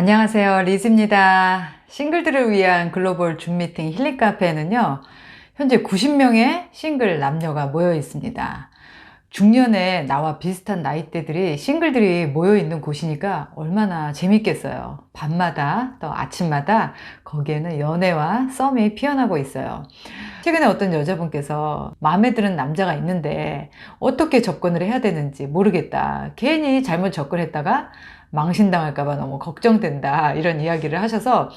안녕하세요. 리즈입니다. 싱글들을 위한 글로벌 줌 미팅 힐링 카페에는요, 현재 90명의 싱글 남녀가 모여 있습니다. 중년에 나와 비슷한 나이대들이 싱글들이 모여 있는 곳이니까 얼마나 재밌겠어요. 밤마다 또 아침마다 거기에는 연애와 썸이 피어나고 있어요. 최근에 어떤 여자분께서 마음에 드는 남자가 있는데 어떻게 접근을 해야 되는지 모르겠다. 괜히 잘못 접근했다가 망신당할까봐 너무 걱정된다. 이런 이야기를 하셔서,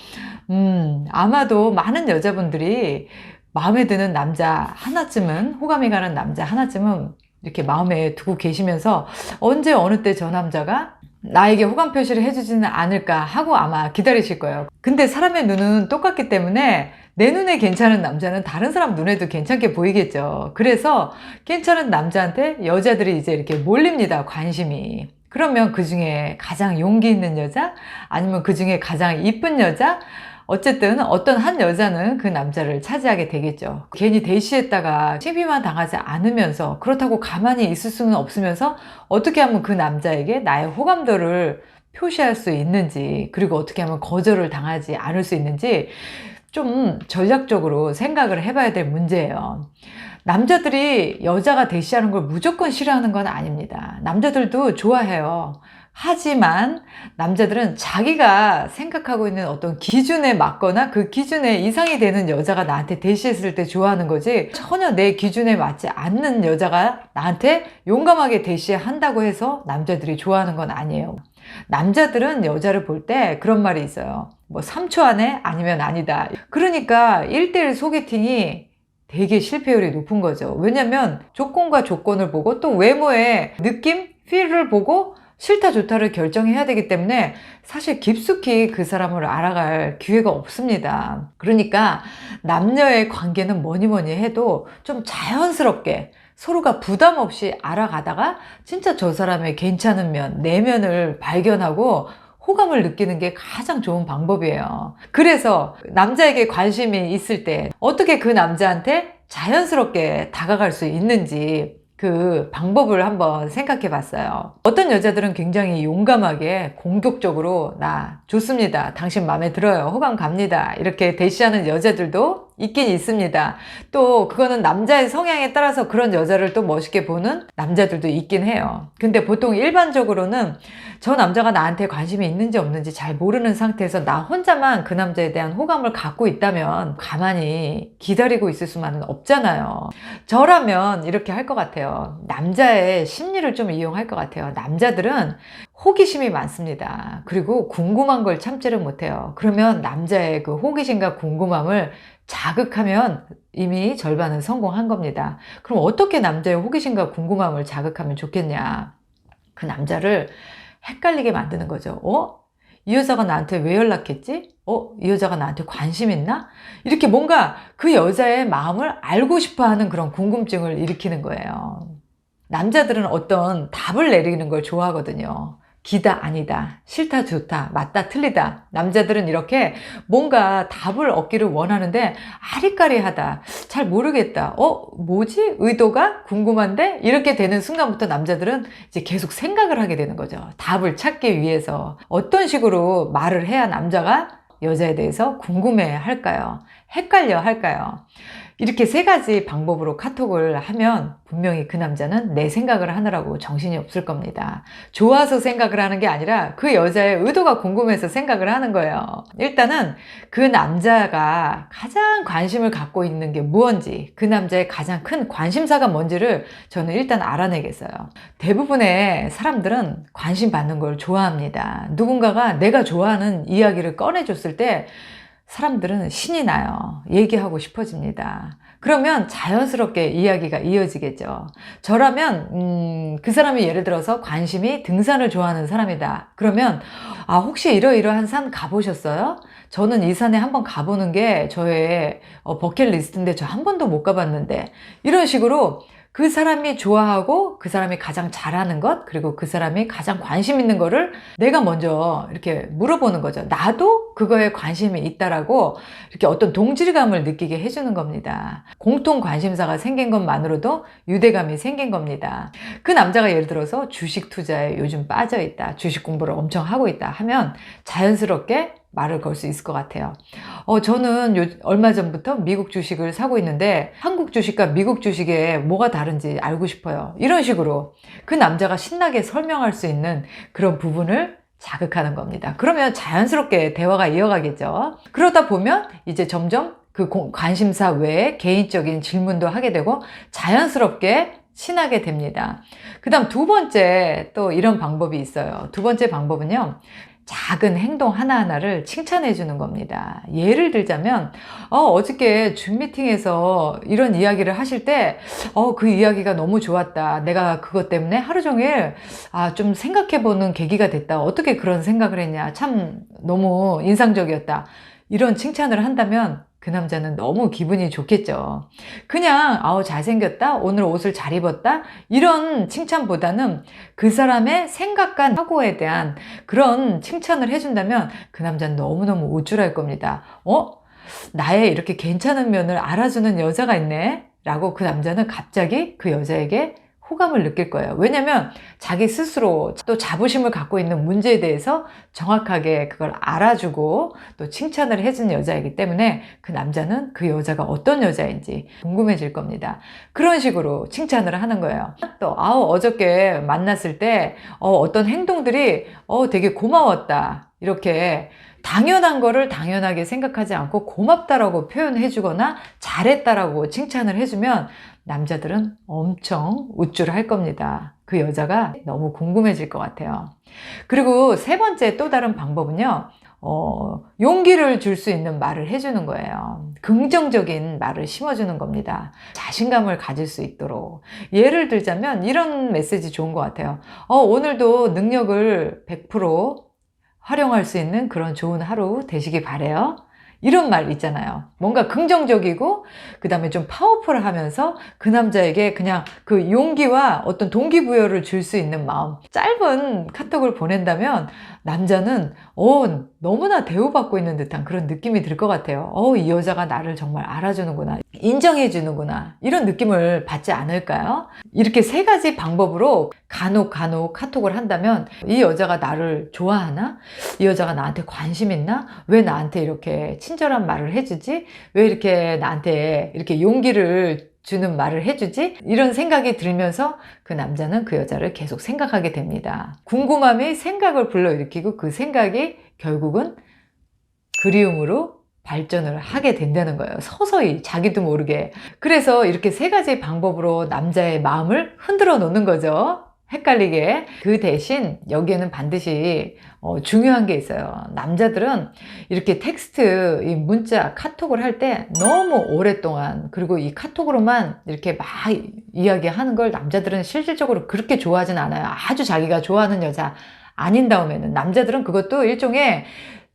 음, 아마도 많은 여자분들이 마음에 드는 남자 하나쯤은, 호감이 가는 남자 하나쯤은 이렇게 마음에 두고 계시면서 언제 어느 때 저 남자가 나에게 호감 표시를 해주지는 않을까 하고 아마 기다리실 거예요. 근데 사람의 눈은 똑같기 때문에 내 눈에 괜찮은 남자는 다른 사람 눈에도 괜찮게 보이겠죠. 그래서 괜찮은 남자한테 여자들이 이제 이렇게 몰립니다. 관심이. 그러면 그 중에 가장 용기 있는 여자? 아니면 그 중에 가장 이쁜 여자? 어쨌든 어떤 한 여자는 그 남자를 차지하게 되겠죠. 괜히 대시했다가 시비만 당하지 않으면서 그렇다고 가만히 있을 수는 없으면서 어떻게 하면 그 남자에게 나의 호감도를 표시할 수 있는지 그리고 어떻게 하면 거절을 당하지 않을 수 있는지 좀 전략적으로 생각을 해봐야 될 문제예요. 남자들이 여자가 대시하는 걸 무조건 싫어하는 건 아닙니다. 남자들도 좋아해요. 하지만 남자들은 자기가 생각하고 있는 어떤 기준에 맞거나 그 기준에 이상이 되는 여자가 나한테 대시했을 때 좋아하는 거지 전혀 내 기준에 맞지 않는 여자가 나한테 용감하게 대시한다고 해서 남자들이 좋아하는 건 아니에요. 남자들은 여자를 볼 때 그런 말이 있어요. 뭐 3초 안에 아니면 아니다. 그러니까 1대1 소개팅이 되게 실패율이 높은 거죠. 왜냐면 조건과 조건을 보고 또 외모의 느낌, 필을 보고 싫다 좋다를 결정해야 되기 때문에 사실 깊숙이 그 사람을 알아갈 기회가 없습니다. 그러니까 남녀의 관계는 뭐니 뭐니 해도 좀 자연스럽게 서로가 부담 없이 알아가다가 진짜 저 사람의 괜찮은 면, 내면을 발견하고 호감을 느끼는 게 가장 좋은 방법이에요. 그래서 남자에게 관심이 있을 때 어떻게 그 남자한테 자연스럽게 다가갈 수 있는지 그 방법을 한번 생각해 봤어요. 어떤 여자들은 굉장히 용감하게 공격적으로 나 좋습니다. 당신 마음에 들어요. 호감 갑니다. 이렇게 대시하는 여자들도 있긴 있습니다. 또 그거는 남자의 성향에 따라서 그런 여자를 또 멋있게 보는 남자들도 있긴 해요. 근데 보통 일반적으로는 저 남자가 나한테 관심이 있는지 없는지 잘 모르는 상태에서 나 혼자만 그 남자에 대한 호감을 갖고 있다면 가만히 기다리고 있을 수만은 없잖아요. 저라면 이렇게 할 것 같아요. 남자의 심리를 좀 이용할 것 같아요. 남자들은 호기심이 많습니다. 그리고 궁금한 걸 참지를 못해요. 그러면 남자의 그 호기심과 궁금함을 자극하면 이미 절반은 성공한 겁니다. 그럼 어떻게 남자의 호기심과 궁금함을 자극하면 좋겠냐? 그 남자를 헷갈리게 만드는 거죠. 어? 이 여자가 나한테 왜 연락했지? 어? 이 여자가 나한테 관심 있나? 이렇게 뭔가 그 여자의 마음을 알고 싶어 하는 그런 궁금증을 일으키는 거예요. 남자들은 어떤 답을 내리는 걸 좋아하거든요. 기다, 아니다. 싫다, 좋다. 맞다, 틀리다. 남자들은 이렇게 뭔가 답을 얻기를 원하는데 아리까리하다. 잘 모르겠다. 어, 뭐지? 의도가 궁금한데? 이렇게 되는 순간부터 남자들은 이제 계속 생각을 하게 되는 거죠. 답을 찾기 위해서. 어떤 식으로 말을 해야 남자가 여자에 대해서 궁금해 할까요? 헷갈려 할까요? 이렇게 세 가지 방법으로 카톡을 하면 분명히 그 남자는 내 생각을 하느라고 정신이 없을 겁니다. 좋아서 생각을 하는 게 아니라 그 여자의 의도가 궁금해서 생각을 하는 거예요. 일단은 그 남자가 가장 관심을 갖고 있는 게 무언지, 그 남자의 가장 큰 관심사가 뭔지를 저는 일단 알아내겠어요. 대부분의 사람들은 관심 받는 걸 좋아합니다. 누군가가 내가 좋아하는 이야기를 꺼내줬을 때 사람들은 신이 나요. 얘기하고 싶어집니다. 그러면 자연스럽게 이야기가 이어지겠죠. 저라면 음, 그 사람이 예를 들어서 관심이 등산을 좋아하는 사람이다. 그러면 아 혹시 이러이러한 산 가보셨어요? 저는 이 산에 한번 가보는 게 저의 어, 버킷리스트인데 저 한 번도 못 가봤는데 이런 식으로 그 사람이 좋아하고 그 사람이 가장 잘하는 것 그리고 그 사람이 가장 관심 있는 거를 내가 먼저 이렇게 물어보는 거죠. 나도 그거에 관심이 있다라고 이렇게 어떤 동질감을 느끼게 해주는 겁니다. 공통 관심사가 생긴 것만으로도 유대감이 생긴 겁니다. 그 남자가 예를 들어서 주식 투자에 요즘 빠져 있다. 주식 공부를 엄청 하고 있다 하면 자연스럽게 말을 걸 수 있을 것 같아요. 어, 저는 요, 얼마 전부터 미국 주식을 사고 있는데 한국 주식과 미국 주식에 뭐가 다른지 알고 싶어요. 이런 식으로 그 남자가 신나게 설명할 수 있는 그런 부분을 자극하는 겁니다. 그러면 자연스럽게 대화가 이어가겠죠. 그러다 보면 이제 점점 그 공- 관심사 외에 개인적인 질문도 하게 되고 자연스럽게 친하게 됩니다. 그 다음 두 번째 또 이런 방법이 있어요. 두 번째 방법은요. 작은 행동 하나하나를 칭찬해 주는 겁니다. 예를 들자면, 어, 어저께 줌 미팅에서 이런 이야기를 하실 때, 어, 그 이야기가 너무 좋았다. 내가 그것 때문에 하루 종일, 아, 좀 생각해 보는 계기가 됐다. 어떻게 그런 생각을 했냐. 참 너무 인상적이었다. 이런 칭찬을 한다면 그 남자는 너무 기분이 좋겠죠. 그냥, 아우, 잘생겼다. 오늘 옷을 잘 입었다. 이런 칭찬보다는 그 사람의 생각과 사고에 대한 그런 칭찬을 해준다면 그 남자는 너무너무 우쭐할 겁니다. 어? 나의 이렇게 괜찮은 면을 알아주는 여자가 있네? 라고 그 남자는 갑자기 그 여자에게 호감을 느낄 거예요. 왜냐면 자기 스스로 또 자부심을 갖고 있는 문제에 대해서 정확하게 그걸 알아주고 또 칭찬을 해준 여자이기 때문에 그 남자는 그 여자가 어떤 여자인지 궁금해질 겁니다. 그런 식으로 칭찬을 하는 거예요. 또, 아우, 어저께 만났을 때, 어, 어떤 행동들이, 어, 되게 고마웠다. 이렇게 당연한 거를 당연하게 생각하지 않고 고맙다라고 표현해 주거나 잘했다라고 칭찬을 해주면 남자들은 엄청 우쭐 할 겁니다. 그 여자가 너무 궁금해질 것 같아요. 그리고 세 번째 또 다른 방법은요. 어, 용기를 줄 수 있는 말을 해주는 거예요. 긍정적인 말을 심어주는 겁니다. 자신감을 가질 수 있도록. 예를 들자면 이런 메시지 좋은 것 같아요. 어, 오늘도 능력을 100% 활용할 수 있는 그런 좋은 하루 되시기 바래요. 이런 말 있잖아요. 뭔가 긍정적이고 그 다음에 좀 파워풀하면서 그 남자에게 그냥 그 용기와 어떤 동기부여를 줄 수 있는 마음. 짧은 카톡을 보낸다면 남자는 어 너무나 대우받고 있는 듯한 그런 느낌이 들 것 같아요. 어 이 여자가 나를 정말 알아주는구나, 인정해 주는구나 이런 느낌을 받지 않을까요? 이렇게 세 가지 방법으로 간혹 간혹 카톡을 한다면 이 여자가 나를 좋아하나? 이 여자가 나한테 관심 있나? 왜 나한테 이렇게 친절한 말을 해주지? 왜 이렇게 나한테 이렇게 용기를 주는 말을 해주지? 이런 생각이 들면서 그 남자는 그 여자를 계속 생각하게 됩니다. 궁금함이 생각을 불러일으키고 그 생각이 결국은 그리움으로 발전을 하게 된다는 거예요. 서서히 자기도 모르게. 그래서 이렇게 세 가지 방법으로 남자의 마음을 흔들어 놓는 거죠. 헷갈리게. 그 대신 여기에는 반드시 어, 중요한 게 있어요. 남자들은 이렇게 텍스트, 이 문자, 카톡을 할 때 너무 오랫동안 그리고 이 카톡으로만 이렇게 막 이야기하는 걸 남자들은 실질적으로 그렇게 좋아하진 않아요. 아주 자기가 좋아하는 여자 아닌 다음에는 남자들은 그것도 일종의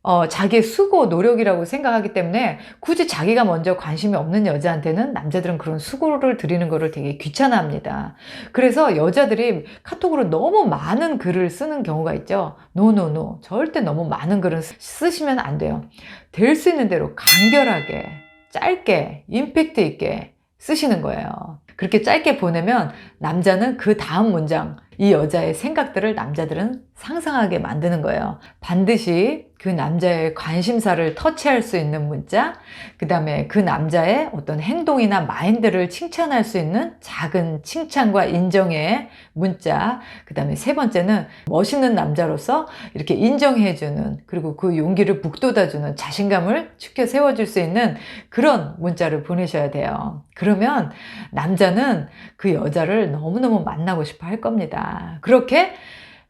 어, 자기의 수고, 노력이라고 생각하기 때문에 굳이 자기가 먼저 관심이 없는 여자한테는 남자들은 그런 수고를 드리는 거를 되게 귀찮아 합니다. 그래서 여자들이 카톡으로 너무 많은 글을 쓰는 경우가 있죠. 노노노. 절대 너무 많은 쓰- 쓰시면 안 돼요. 될 수 있는 대로 간결하게, 짧게, 임팩트 있게 쓰시는 거예요. 그렇게 짧게 보내면 남자는 그 다음 문장, 이 여자의 생각들을 남자들은 상상하게 만드는 거예요. 반드시 그 남자의 관심사를 터치할 수 있는 문자, 그 다음에 그 남자의 어떤 행동이나 마인드를 칭찬할 수 있는 작은 칭찬과 인정의 문자, 그 다음에 세 번째는 멋있는 남자로서 이렇게 인정해주는, 그리고 그 용기를 북돋아주는 자신감을 축켜 세워줄 수 있는 그런 문자를 보내셔야 돼요. 그러면 남자 는 그 여자를 너무너무 만나고 싶어 할 겁니다. 그렇게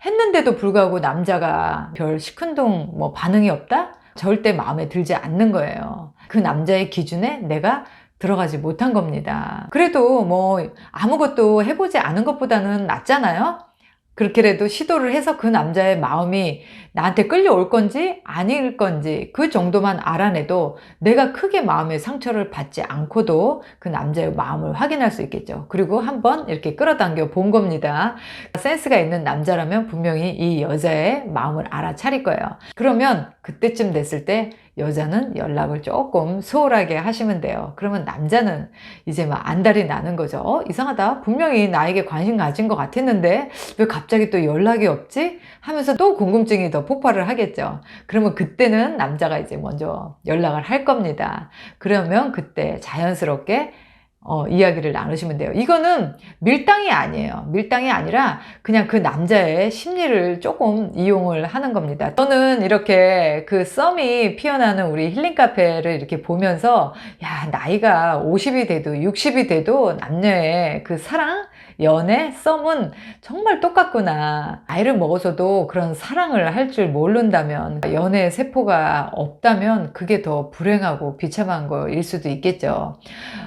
했는데도 불구하고 남자가 별 시큰둥 뭐 반응이 없다? 절대 마음에 들지 않는 거예요. 그 남자의 기준에 내가 들어가지 못한 겁니다. 그래도 뭐 아무것도 해보지 않은 것보다는 낫잖아요? 그렇게라도 시도를 해서 그 남자의 마음이 나한테 끌려올 건지 아닐 건지 그 정도만 알아내도 내가 크게 마음의 상처를 받지 않고도 그 남자의 마음을 확인할 수 있겠죠. 그리고 한번 이렇게 끌어당겨 본 겁니다. 센스가 있는 남자라면 분명히 이 여자의 마음을 알아차릴 거예요. 그러면 그때쯤 됐을 때 여자는 연락을 조금 소홀하게 하시면 돼요. 그러면 남자는 이제 막 안달이 나는 거죠. 어, 이상하다. 분명히 나에게 관심 가진 것 같았는데 왜 갑자기 또 연락이 없지? 하면서 또 궁금증이 더 폭발을 하겠죠. 그러면 그때는 남자가 이제 먼저 연락을 할 겁니다. 그러면 그때 자연스럽게 어, 이야기를 나누시면 돼요. 이거는 밀당이 아니에요. 밀당이 아니라 그냥 그 남자의 심리를 조금 이용을 하는 겁니다. 저는 이렇게 그 썸이 피어나는 우리 힐링 카페를 이렇게 보면서 야, 나이가 50이 돼도 60이 돼도 남녀의 그 사랑, 연애, 썸은 정말 똑같구나. 나이를 먹어서도 그런 사랑을 할 줄 모른다면, 연애 세포가 없다면 그게 더 불행하고 비참한 거일 수도 있겠죠.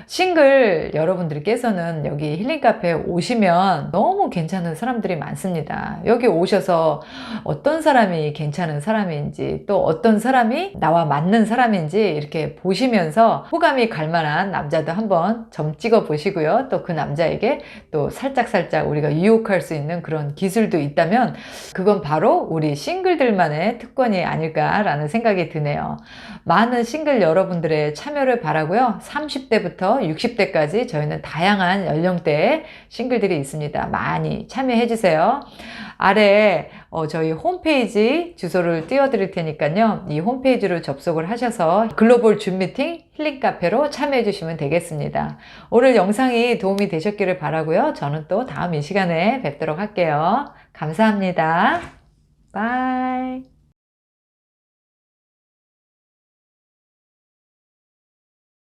싱글 여러분들께서는 여기 힐링 카페에 오시면 너무 괜찮은 사람들이 많습니다. 여기 오셔서 어떤 사람이 괜찮은 사람인지 또 어떤 사람이 나와 맞는 사람인지 이렇게 보시면서 호감이 갈 만한 남자도 한번 점 찍어 보시고요. 또 그 남자에게 또 살짝살짝 우리가 유혹할 수 있는 그런 기술도 있다면 그건 바로 우리 싱글들만의 특권이 아닐까라는 생각이 드네요. 많은 싱글 여러분들의 참여를 바라고요. 30대부터 60 대까지 저희는 다양한 연령대의 싱글들이 있습니다. 많이 참여해 주세요. 아래 어, 저희 홈페이지 주소를 띄워드릴 테니까요. 이 홈페이지로 접속을 하셔서 글로벌 줌 미팅 힐링 카페로 참여해 주시면 되겠습니다. 오늘 영상이 도움이 되셨기를 바라고요. 저는 또 다음 이 시간에 뵙도록 할게요. 감사합니다. 바이.